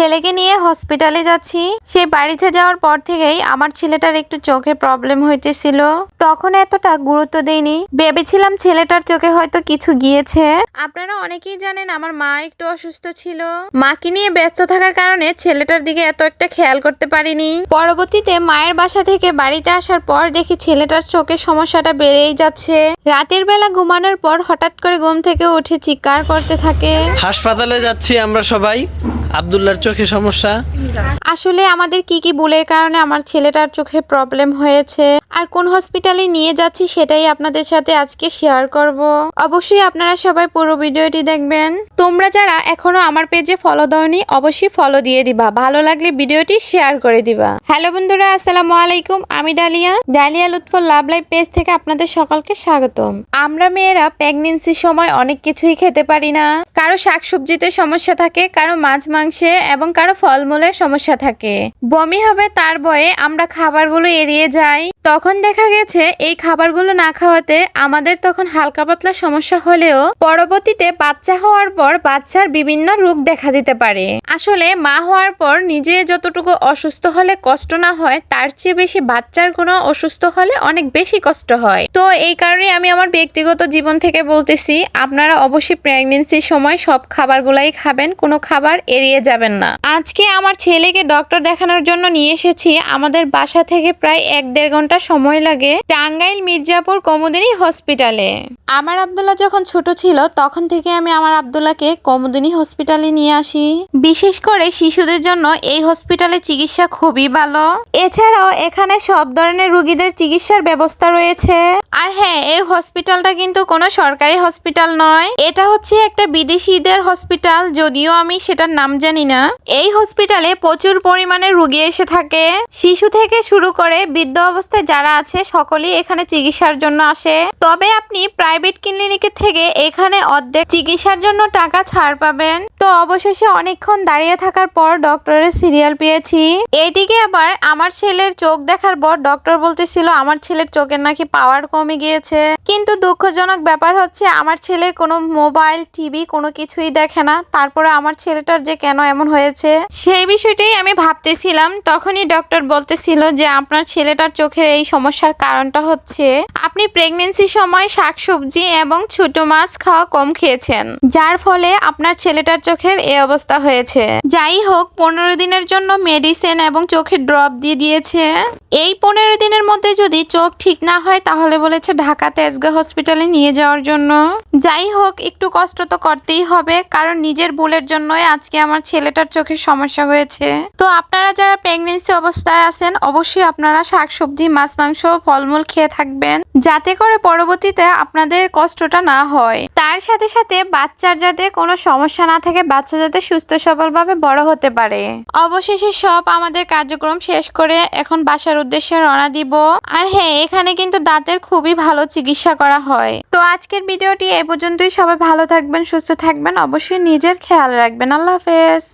ছেলেকে নিয়ে হসপিটালে যাচ্ছি। সে বাড়িতে যাওয়ার পর থেকেই আমার ছেলেটার একটু চোখে প্রবলেম হইতেছিল। তখন এতটা গুরুত্ব দেইনি। ভেবেছিলাম ছেলেটার চোখে হয়তো কিছু গিয়েছে। আপনারা অনেকেই জানেন আমার মা একটু অসুস্থ ছিল। মাকে নিয়ে ব্যস্ত থাকার কারণে ছেলেটার দিকে এত একটা খেয়াল করতে পারিনি। পরবর্তীতে মায়ের বাসা থেকে বাড়িতে আসার পর দেখি ছেলেটার চোখের সমস্যাটা বেড়েই যাচ্ছে। রাতের বেলা ঘুমানোর পর হঠাৎ করে ঘুম থেকে উঠে চিৎকার করতে থাকে। হাসপাতালে যাচ্ছি আমরা সবাই। আবদুল্লার চোখে সমস্যা? আসলে আমাদের কি কি ভুলের কারণে আমার ছেলেটার চোখে প্রবলেম হয়েছে আর কোন হসপিটালে নিয়ে যাচ্ছি সেটাই আপনাদের সাথে আজকে শেয়ার করব। অবশ্যই আপনারা সবাই পুরো ভিডিওটি দেখবেন। তোমরা যারা এখনও আমার পেজে ফলো দাওনি, অবশ্যই ফলো দিয়ে দিবা। ভালো লাগলে ভিডিওটি শেয়ার করে দিবা। হ্যালো বন্ধুরা, আসসালামু আলাইকুম। আমি Dalia. Dalia Lutfor love live page থেকে আপনাদের সকলকে স্বাগতম। আমরা মেয়েরা প্রেগনেন্সির সময় অনেক কিছুই খেতে পারি না। কারও শাকসবজিতে সমস্যা থাকে, কারও মাছ মাংসে এবং কারও ফলমূলের সমস্যা থাকে। বমি হবে তার বয়ে আমরা খাবারগুলো এড়িয়ে যাই। তখন দেখা গেছে, এই খাবারগুলো না খাওয়াতে আমাদের তখন হালকা পাতলা সমস্যা হলেও পরবর্তীতে বাচ্চা হওয়ার পর বাচ্চার বিভিন্ন রোগ দেখা দিতে পারে। আসলে মা হওয়ার পর নিজে যতটুকু অসুস্থ হলে কষ্ট না হয়, তার চেয়ে বেশি বাচ্চার কোনো অসুস্থ হলে অনেক বেশি কষ্ট হয়। তো এই কারণে আমি আমার ব্যক্তিগত জীবন থেকে বলতেছি, আপনারা অবশ্যই প্রেগনেন্সির সময় সব খাবারগুলাই খাবেন, কোনো খাবার এড়িয়ে যাবেন না। আজকে আমার ছেলেকে ডক্টর দেখানোর জন্য নিয়ে এসেছি। আমাদের বাসা থেকে প্রায় এক দেড় ঘণ্টা সময় লাগে টাঙ্গাইল মির্জাপুর কমোদিনী হসপিটালে আমার আব্দুল্লাহ যখন ছোট ছিল, তখন থেকে আমি আমার আব্দুল্লাহকে কমোদিনী হসপিটালে নিয়ে আসি। বিশেষ করে শিশুদের জন্য এই হসপিটালে চিকিৎসা খুবই ভালো। এছাড়াও এখানে সব ধরনের রুগীদের চিকিৎসার ব্যবস্থা রয়েছে। আর হ্যাঁ এই হসপিটালটা কিন্তু কোনো সরকারি হসপিটাল নয়। এটা হচ্ছে একটা বিদেশিদের হসপিটাল যদিও আমি সেটার নাম জানি না। এই হসপিটালে প্রচুর পরিমাণে রুগী এসে থাকে। শিশু থেকে শুরু করে বৃদ্ধ অবস্থায় যারা আছে, সকলেই এখানে চিকিৎসার জন্য আসে। তবে আপনি প্রাইভেট ক্লিনিকের থেকে এখানে অর্ধেক চিকিৎসার জন্য টাকা ছাড় পাবেন। তো অবশেষে অনেকক্ষণ দাঁড়িয়ে থাকার পর ডক্টরের সিরিয়াল পেয়েছি। এইদিকে আবার আমার ছেলের চোখ দেখার পর ডক্টর বলতেছিল, আমার ছেলের চোখের নাকি পাওয়ার কমে গিয়েছে। কিন্তু দুঃখজনক ব্যাপার হচ্ছে, আমার ছেলে কোনো মোবাইল টিভি কোনো কিছুই দেখে না। তারপরে আমার ছেলেটার যে কেন এমন হয়েছে? সেই বিষয়টাই আমি ভাবতেছিলাম। তখনই ডক্টর বলতেছিল যে আপনার ছেলেটার চোখের এই সমস্যার কারণটা হচ্ছে আপনি প্রেগনেন্সির সময় শাকসবজি এবং ছোট মাছ খাওয়া কম খেয়েছেন। যার ফলে আপনার ছেলেটার চোখের এই অবস্থা হয়েছে। যাই হোক, পনেরো দিনের জন্য মেডিসিন এবং চোখের ড্রপ দিয়ে দিয়েছে। এই পনেরো দিনের মধ্যে যদি চোখ ঠিক না হয়, তাহলে বলেছে ঢাকা তেজগা হসপিটালে নিয়ে যাওয়ার জন্য। যাই হোক, একটু কষ্ট তো করতেই হবে, কারণ নিজের ভুলের জন্যই আজকে আমার ছেলেটার চোখের সমস্যা হয়েছে। তো আপনারা যারা প্রেগনেন্সি অবস্থায় আছেন, অবশ্যই আপনারা শাকসবজি, মাছ, মাংস, ফলমূল খেয়ে থাকবেন। যাতে করে পরবর্তীতে আপনাদের কষ্টটা না হয়। তার সাথে সাথে বাচ্চার যাতে কোনো সমস্যা না থাকে, বাচ্চা যাতে সুস্থ, সবলভাবে বড় হতে পারে। অবশেষে সব আমাদের কার্যক্রম শেষ করে এখন বাসার উদ্দেশ্যে রওনা দিব। আর হ্যাঁ এখানে কিন্তু দাঁতের খুবই ভালো চিকিৎসা করা হয়। আজকের ভিডিওটি এ পর্যন্তই। সবাই ভালো থাকবেন, সুস্থ থাকবেন। অবশ্যই নিজের খেয়াল রাখবেন। আল্লাহ হাফেজ।